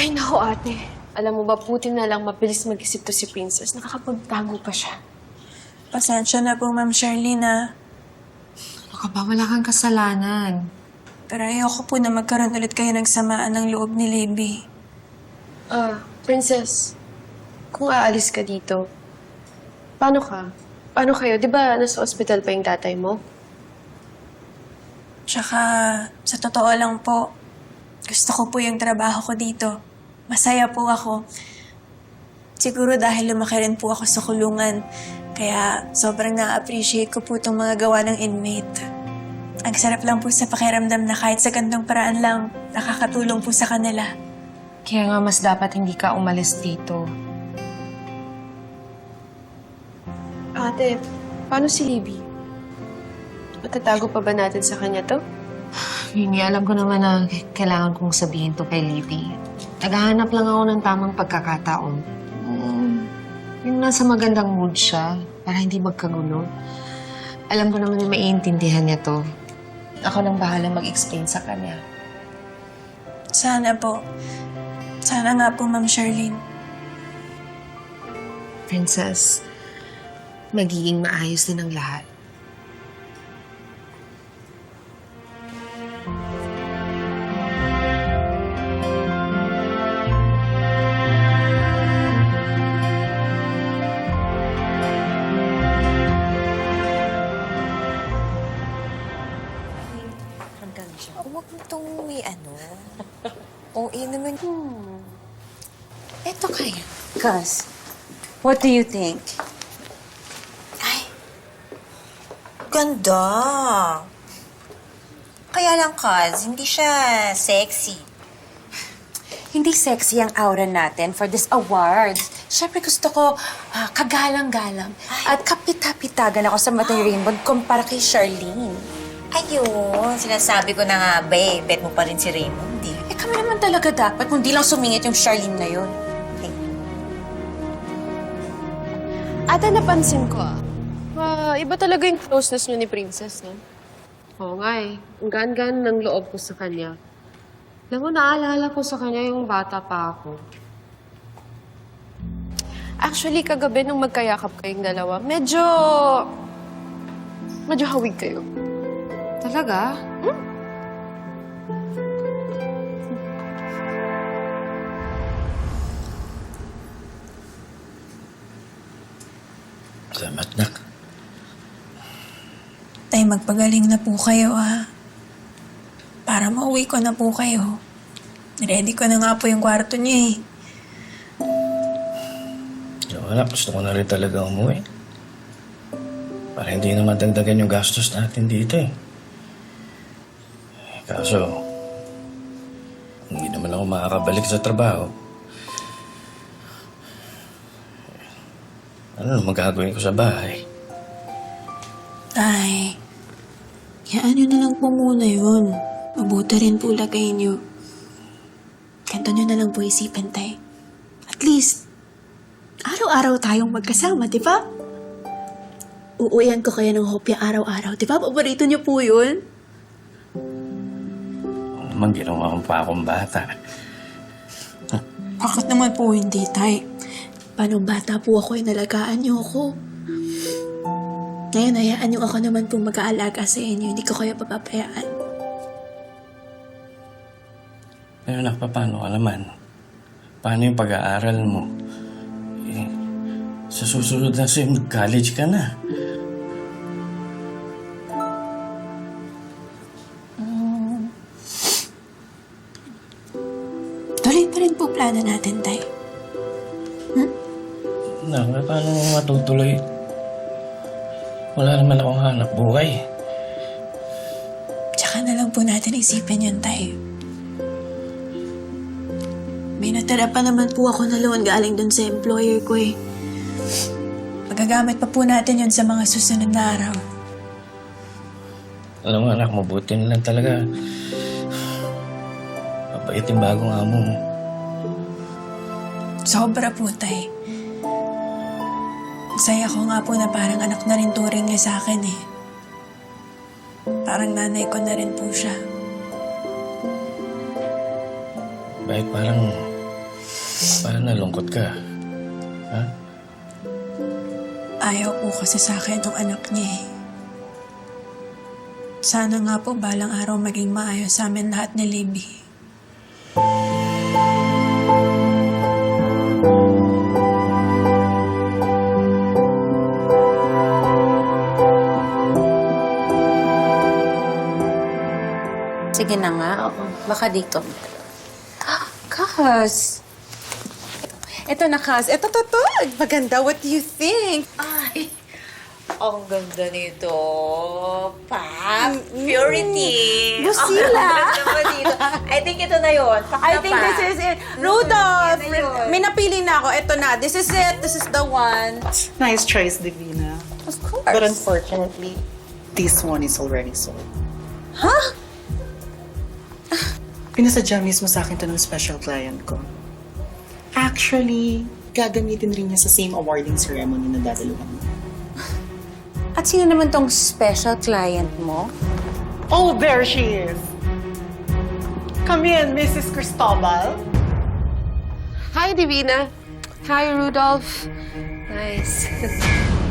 Ay, naku ate. Alam mo ba, puti na lang mabilis mag-isip to si Princess. Nakakapagtago pa siya. Pasensya na po, Ma'am Charlene, ah. Ano ka ba? Wala kang kasalanan. Pero ayoko po na magkaroon ulit kayo ng samaan ng loob ni Libby. Ah, Princess, kung aalis ka dito, paano ka? Paano kayo? Di ba nasa ospital pa yung tatay mo? Tsaka, sa totoo lang po, gusto ko po yung trabaho ko dito. Masaya po ako. Siguro dahil lumaki rin po ako sa kulungan. Kaya sobrang na-appreciate ko po itong mga gawa ng inmate. Ang sarap lang po sa pakiramdam na kahit sa gandang paraan lang, nakakatulong po sa kanila. Kaya nga mas dapat hindi ka umalis dito. Ate, paano si Libby? Matatago pa ba natin sa kanya to? Nga, alam ko naman na kailangan kong sabihin to kay Libby. Naghahanap lang ako ng tamang pagkakataon. Mm, yung nasa magandang mood siya, para hindi magkagulo. Alam ko naman na maiintindihan niya to. Ako nang bahala mag-explain sa kanya. Sana po. Sana nga po, Ma'am Charlene. Princess, magiging maayos din ang lahat. Huwag mo itong ano. OA naman. Hmm. Kaya. Gus, what do you think? Ay. Ganda. Kaya lang, Kaz, hindi siya sexy. Hindi sexy ang aura natin for this awards. Siyempre gusto ko ah, kagalang-galang at kapita-pitagan ako sa mata ni Rainbow kumpara kay Charlene. Ayun, sinasabi ko na nga, babe, bet mo pa rin si Raymond, di? Eh kami naman talaga dapat, kung di lang sumingit yung Charlene na yun. Ate, napansin ko ah. Ah, iba talaga yung closeness niyo ni Princess, no? Oo nga eh. Ang gaan-gaan ng loob ko sa kanya. Alam mo, naalala ko sa kanya yung bata pa ako. Actually, kagabi nung magkayakap kayong dalawa, medyo... Medyo hawig kayo. Talaga? Salamat, nak. Magpagaling na po kayo, ha? Para mauwi ko na po kayo. Ready ko na nga po yung kwarto niyo, eh. Anak, gusto ko na rin talaga umuwi. Para hindi na madagdagan yung gastos natin dito eh. Kaso, hindi naman ako makakabalik sa trabaho. Ano naman gagawin ko sa bahay? Tay, hayaan nyo na lang po muna yun. Mabuti rin po lagay nyo. Ganto nyo na lang po isipan, Tay. At least, araw-araw tayong magkasama, di ba? Uuwihan ko kayo ng hopya araw-araw. Di ba? Paborito nyo po yun? Ano naman ginawa ko pa akong bata. Bakit naman po hindi, Tay? Paano bata po ako, inalagaan niyo ako. Ngayon, hayaan niyo ako naman po mag-aalaga sa inyo. Hindi ko kayo papapayaan. Pero anak, paano ka naman? Paano yung pag-aaral mo? Eh, sa susunod na sa'yo, mag-college ka na. Tuloy pa rin po plano natin, Tay. Anak, paano mo matutuloy? Wala naman akong hanap buhay. Tsaka na lang po natin isipin yun, Tay. May natira pa naman po ako na loan galing dun sa employer ko eh. Magagamit pa po natin yun sa mga susunod na araw. Alam mo anak, mabuti na lang talaga. Mabait yung bagong amo mo. Sobra po, Tay. Saya ko nga po na parang anak na rin turing niya sa akin eh. Parang nanay ko na rin po siya. Bakit parang Parang nalungkot ka. Ha? Ayaw po kasi sa akin ng anak niya eh. Sana nga po balang araw maging maayos sa amin lahat ni Libby. Sige na nga. Baka dito. Kas! Ito na, Kas. Ito, to, to. Maganda. What do you think? Ay, ang ganda nito. Pap, purity. Lucila. Ang ganda mo dito. I think ito na yun. I think this is it. Rudolph! yan na yun. May napili na ako. Ito na. This is it. This is the one. Nice choice, Divina. Of course. But unfortunately, this one is already sold. Huh? Pinasadya mismo sa akin to ng special client ko. Actually, gagamitin rin niya sa same awarding ceremony na dadaluhan mo. At sino naman tong special client mo? Oh, there she is! Come in, Mrs. Cristobal. Hi, Divina. Hi, Rudolph. Nice.